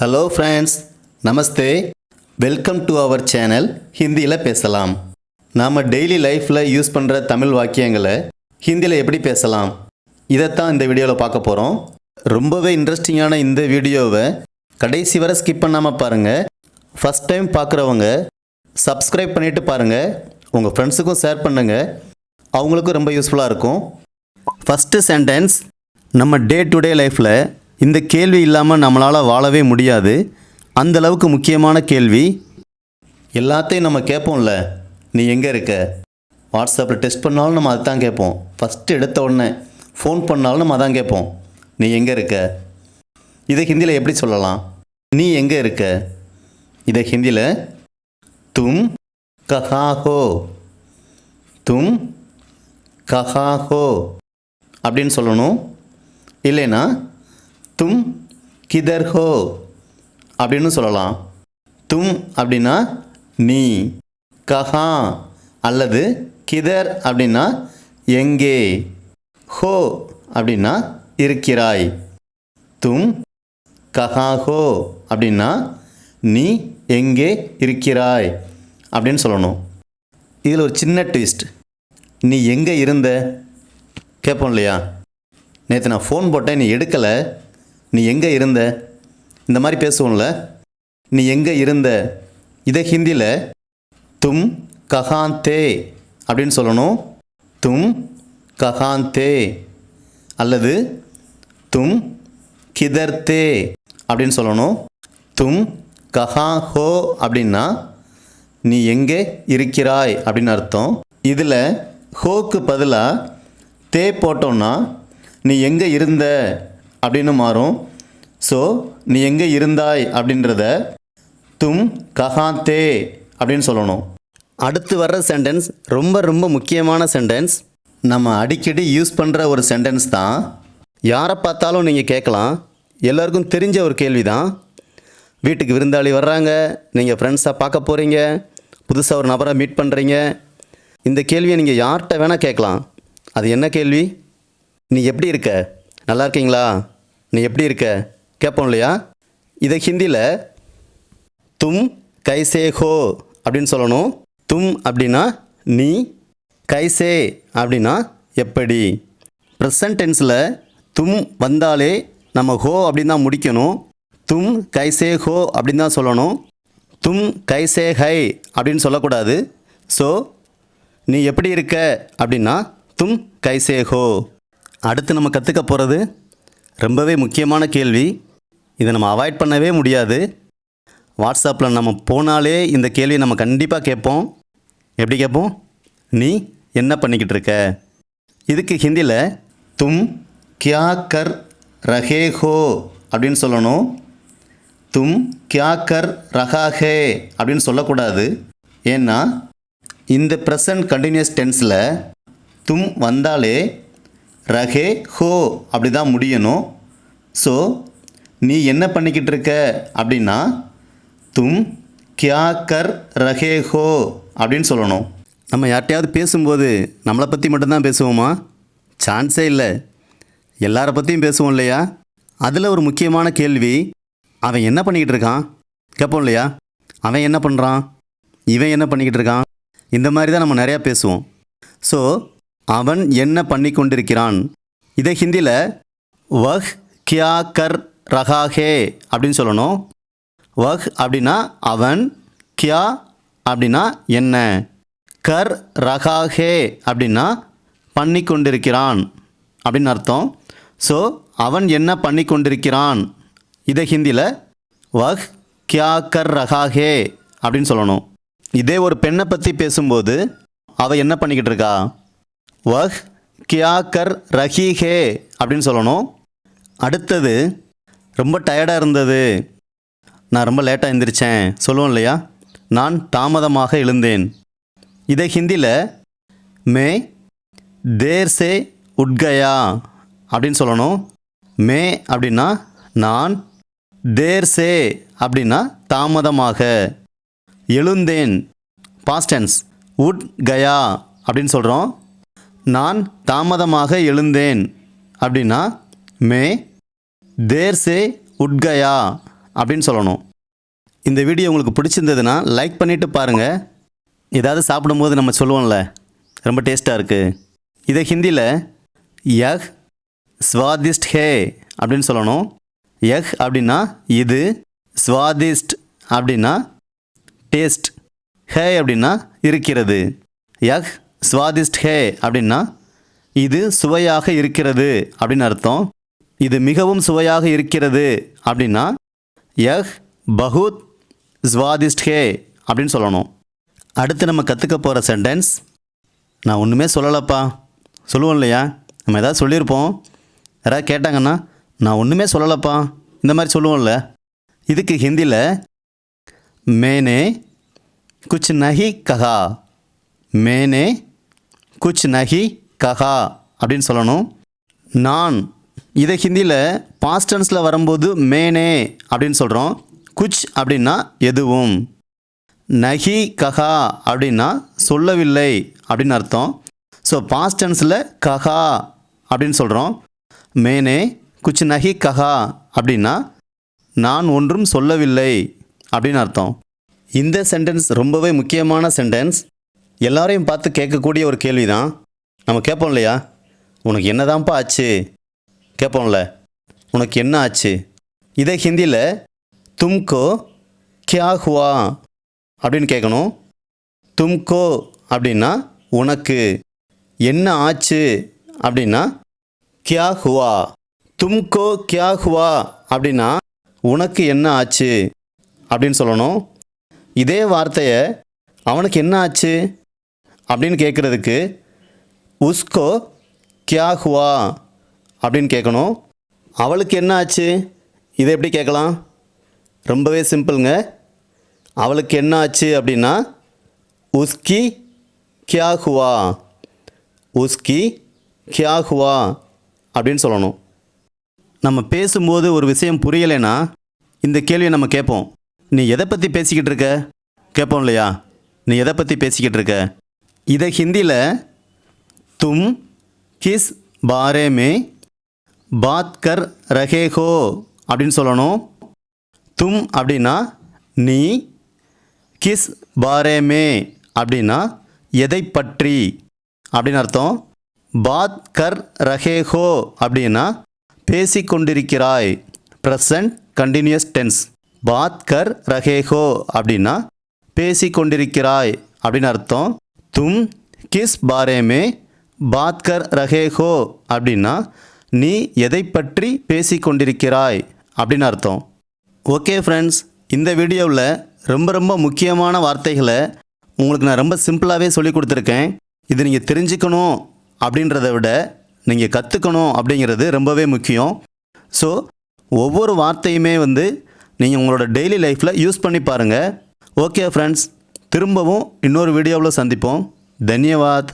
Hello friends namaste welcome to our channel ஹிந்தியில் பேசலாம் நாம் டெய்லி லைஃப்பில் யூஸ் பண்ணுற தமிழ் வாக்கியங்களை ஹிந்தியில் எப்படி பேசலாம்? இதைத்தான் இந்த வீடியோவில் பார்க்க போகிறோம் ரொம்பவே இன்ட்ரெஸ்டிங்கான இந்த வீடியோவை கடைசி வரை ஸ்கிப் பண்ணாமல் பாருங்கள் ஃபஸ்ட் டைம் பார்க்குறவங்க சப்ஸ்கிரைப் பண்ணிவிட்டு பாருங்கள் உங்கள் ஃப்ரெண்ட்ஸுக்கும் ஷேர் பண்ணுங்கள் அவங்களுக்கும் ரொம்ப யூஸ்ஃபுல்லாக இருக்கும். ஃபஸ்ட்டு சென்டென்ஸ் நம்ம டே டு டே லைஃப்பில் இந்த கேள்வி இல்லாமல் நம்மளால் வாழவே முடியாது. அந்தளவுக்கு முக்கியமான கேள்வி. எல்லாத்தையும் நம்ம கேட்போம்ல நீ எங்கே இருக்க? வாட்ஸ்அப்பில் டெஸ்ட் பண்ணாலும் நம்ம அதை தான் கேட்போம் ஃபஸ்ட்டு எடுத்த உடனே ஃபோன் பண்ணாலும் நம்ம அதான் கேட்போம் நீ எங்கே இருக்க? இதை ஹிந்தியில் எப்படி சொல்லலாம்? நீ எங்கே இருக்க? இதை ஹிந்தியில் தும் கஹா ஹோ தும் கஹா ஹோ அப்படின்னு சொல்லணும். இல்லைன்னா தும் கிதர் ஹோ அப்படின்னு சொல்லலாம். தும் அப்படின்னா நீ கஹா அல்லது கிதர் அப்படின்னா எங்கே ஹோ அப்படின்னா இருக்கிறாய். தும் கஹா ஹோ அப்படின்னா நீ எங்கே இருக்கிறாய் அப்படின்னு சொல்லணும். இதில் ஒரு சின்ன ட்விஸ்ட் நீ எங்கே இருந்த? கேட்போம் இல்லையா? நேற்று நான் ஃபோன் போட்டேன் நீ எடுக்கலை. நீ எங்கே இருந்த? இந்த மாதிரி பேசுவோம்ல. நீ எங்கே இருந்த? இதை ஹிந்தியில் தும் கஹாந்தே அப்படின்னு சொல்லணும். தும் கஹாந்தே அல்லது தும் கிதர்த்தே அப்படின்னு சொல்லணும். தும் கஹா ஹோ அப்படின்னா நீ எங்கே இருக்கிறாய் அப்படின்னு அர்த்தம். இதில் ஹோக்கு பதிலாக தே போட்டோன்னா நீ எங்கே இருந்த? அப்படின்னு மாறும். ஸோ நீ எங்கே இருந்தாய் அப்படின்றத தும் கஹா தே அப்படின்னு சொல்லணும். அடுத்து வர்ற சென்டென்ஸ் ரொம்ப ரொம்ப முக்கியமான சென்டென்ஸ் நம்ம அடிக்கடி யூஸ் பண்ணுற ஒரு சென்டென்ஸ் தான். யாரை பார்த்தாலும் நீங்கள் கேட்கலாம். எல்லாருக்கும் தெரிஞ்ச ஒரு கேள்வி தான் வீட்டுக்கு விருந்தாளி வர்றாங்க. நீங்கள் ஃப்ரெண்ட்ஸாக பார்க்க போகிறீங்க புதுசாக ஒரு நபரை மீட் பண்ணுறீங்க இந்த கேள்வியை நீங்கள் யார்கிட்ட வேணால் கேட்கலாம். அது என்ன கேள்வி? நீ எப்படி இருக்க? நல்லா இருக்கீங்களா நீ எப்படி இருக்க? கேட்போம் இல்லையா? இதை ஹிந்தியில் தும் கைசே ஹோ அப்படின்னு சொல்லணும். தும் அப்படின்னா நீ கைசே அப்படின்னா எப்படி? ப்ரெசன்ட் டென்ஸில் தும் வந்தாலே நம்ம ஹோ அப்படின்னு தான் முடிக்கணும். தும் கைசே ஹோ அப்படின்னு தான் சொல்லணும். தும் கைசே ஹை அப்படின்னு சொல்லக்கூடாது. ஸோ நீ எப்படி இருக்க அப்படின்னா தும் கைசே ஹோ. அடுத்து நம்ம கற்றுக்க போகிறது ரொம்பவே முக்கியமான கேள்வி. இதை நம்ம அவாய்ட் பண்ணவே முடியாது. வாட்ஸ்அப்பில் நம்ம போனாலே இந்த கேள்வியை நம்ம கண்டிப்பாக கேட்போம். எப்படி கேட்போம்? நீ என்ன பண்ணிக்கிட்டு இருக்க? இதுக்கு ஹிந்தியில் தும் கியா கர் ரஹே ஹோ அப்படின்னு சொல்லணும். தும் கியா கர் ரஹா ஹே அப்படின்னு சொல்லக்கூடாது. ஏன்னா இந்த ப்ரெசன்ட் கண்டினியூஸ் டென்ஸில் தும் வந்தாலே ரஹே ஹோ அப்படி தான் முடியணும். ஸோ நீ என்ன பண்ணிக்கிட்டு இருக்க அப்படின்னா தும் கியா கர் ரஹே ஹோ அப்படின்னு சொல்லணும். நம்ம யார்கிட்டயாவது பேசும்போது நம்மளை பற்றி மட்டும்தான் பேசுவோமா? சான்ஸே இல்லை. எல்லாரை பற்றியும் பேசுவோம் இல்லையா? அதில் ஒரு முக்கியமான கேள்வி அவன் என்ன பண்ணிக்கிட்டு இருக்கான்? கேட்போம் இல்லையா? அவன் என்ன பண்ணுறான் இவன் என்ன பண்ணிக்கிட்டு இருக்கான்? இந்த மாதிரி தான் நம்ம நிறையா பேசுவோம். ஸோ அவன் என்ன பண்ணி கொண்டிருக்கிறான் இதை ஹிந்தியில் வஹ் கியா கர் ரஹாஹே அப்படின்னு சொல்லணும். வஹ் அப்படின்னா அவன் கியா அப்படின்னா என்ன? கர் ரஹாஹே அப்படின்னா பண்ணி கொண்டிருக்கிறான் அப்படின்னு அர்த்தம். ஸோ அவன் என்ன பண்ணி கொண்டிருக்கிறான் இதை ஹிந்தியில் வஹ் கியா கர் ரஹாஹே அப்படின்னு சொல்லணும். இதே ஒரு பெண்ணை பற்றி பேசும்போது அவள் என்ன பண்ணிக்கிட்டு இருக்கா? வஹ் கியா கர் ரஹி ஹே அப்படின்னு சொல்லணும். அடுத்தது ரொம்ப டயர்டாக இருந்தது. நான் ரொம்ப லேட்டாக எழுந்திரிச்சேன் சொல்லுவோம் இல்லையா? நான் தாமதமாக எழுந்தேன். இதை ஹிந்தியில் மே தேர் சே உட்கயா அப்படின்னு சொல்லணும். மே அப்படின்னா நான் தேர் சே அப்படின்னா தாமதமாக எழுந்தேன். பாஸ்டன்ஸ் உட் கயா அப்படின்னு சொல்கிறோம் நான் தாமதமாக எழுந்தேன். அப்படின்னா மே தேர் சே உட்கயா அப்படின்னு சொல்லணும். இந்த வீடியோ உங்களுக்கு பிடிச்சிருந்ததுன்னா லைக் பண்ணிவிட்டு பாருங்கள் ஏதாவது சாப்பிடும்போது நம்ம சொல்லுவோம்ல ரொம்ப டேஸ்ட்டாக இருக்குது இதை ஹிந்தியில் யஹ் ஸ்வாதிஸ்ட் ஹே அப்படின்னு சொல்லணும். யஹ் அப்படின்னா இது ஸ்வாதிஸ்ட் அப்படின்னா டேஸ்ட். ஹே அப்படின்னா இருக்கிறது. யஹ் ஸ்வாதிஷ்ட் ஹே அப்படின்னா இது சுவையாக இருக்கிறது அப்படின்னு அர்த்தம். இது மிகவும் சுவையாக இருக்கிறது அப்படின்னா யஹ் பகுத் ஸ்வாதிஷ்ட் ஹே அப்படின்னு சொல்லணும். அடுத்து நம்ம கற்றுக்க போகிற சென்டென்ஸ் நான் ஒன்றுமே சொல்லலப்பா. சொல்லுவோம் இல்லையா? நம்ம ஏதாவது சொல்லியிருப்போம். யாராவது கேட்டாங்கன்னா நான் ஒன்றுமே சொல்லலப்பா. இந்த மாதிரி சொல்லுவோம்ல. இதுக்கு ஹிந்தியில் மேனே குச் நஹி கஹா. மேனே குச் நஹி கஹா அப்படின்னு சொல்லணும். நான் இதை ஹிந்தியில் பாஸ்டன்ஸில் வரும்போது மேனே அப்படின்னு சொல்கிறோம் குச் அப்படின்னா எதுவும். நஹி கஹா அப்படின்னா சொல்லவில்லை அப்படின்னு அர்த்தம். ஸோ பாஸ்டன்ஸில் கஹா அப்படின்னு சொல்கிறோம் மேனே குச் நஹி கஹா அப்படின்னா நான் ஒன்றும் சொல்லவில்லை அப்படின்னு அர்த்தம். இந்த சென்டென்ஸ் ரொம்பவே முக்கியமான சென்டென்ஸ் எல்லாரையும் பார்த்து கேட்கக்கூடிய ஒரு கேள்வி தான் நம்ம கேட்போம் இல்லையா? உனக்கு என்னதான்ப்பா ஆச்சு? கேட்போம்ல. உனக்கு என்ன ஆச்சு? இதை ஹிந்தியில் தும்கோ கியா ஹுவா அப்படின்னு கேட்கணும். தும்கோ அப்படின்னா உனக்கு என்ன ஆச்சு? அப்படின்னா கியா ஹுவா. தும்கோ கியா ஹுவா அப்படின்னா உனக்கு என்ன ஆச்சு? அப்படின்னு சொல்லணும். இதே வார்த்தையை அவனுக்கு என்ன ஆச்சு? அப்படின்னு கேட்குறதுக்கு உஸ்கோ கியா ஹுவா? அப்படின்னு கேட்கணும் அவளுக்கு என்ன ஆச்சு? இதை எப்படி கேட்கலாம் ரொம்பவே சிம்பிளுங்க. அவளுக்கு என்ன ஆச்சு அப்படின்னா உஸ்கி கியா ஹுவா? உஸ்கி கியா ஹுவா? அப்படின்னு சொல்லணும். நம்ம பேசும்போது ஒரு விஷயம் புரியலைன்னா இந்த கேள்வியை நம்ம கேட்போம் நீ எதை பற்றி பேசிக்கிட்டு இருக்க? கேட்போம் இல்லையா? நீ எதை பற்றி பேசிக்கிட்டு இருக்க? இதை ஹிந்தியில் தும் கிஸ் பாரே மே பாத் கர் ரஹே ஹோ அப்படின்னு சொல்லணும். தும் அப்படின்னா நீ கிஸ் பாரே மே அப்படின்னா எதை பற்றி அப்படின்னு அர்த்தம். பாத் கர் ரஹே ஹோ அப்படின்னா பேசிக்கொண்டிருக்கிறாய் ப்ரெசன்ட் கண்டினியூஸ் டென்ஸ். பாத் கர் ரஹே ஹோ அப்படின்னா பேசிக்கொண்டிருக்கிறாய் அப்படின்னு அர்த்தம். தும் கிஸ் பாரேமே பாத்கர் பாத் கர் அப்படின்னா நீ எதை பற்றி பேசிக்கொண்டிருக்கிறாய்? அப்படின்னு அர்த்தம். ஓகே ஃப்ரெண்ட்ஸ் இந்த வீடியோவில் ரொம்ப ரொம்ப முக்கியமான வார்த்தைகளை உங்களுக்கு நான் ரொம்ப சிம்பிளாகவே சொல்லி கொடுத்துருக்கேன். இது நீங்கள் தெரிஞ்சுக்கணும் அப்படின்றத விட நீங்கள் கற்றுக்கணும் அப்படிங்கிறது ரொம்பவே முக்கியம். ஸோ ஒவ்வொரு வார்த்தையுமே வந்து நீங்கள் உங்களோட டெய்லி லைஃப்பில் யூஸ் பண்ணி பாருங்கள் ஓகே ஃப்ரெண்ட்ஸ் திரும்பவும் இன்னொரு வீடியோவில் சந்திப்போம். தன்யவாத்.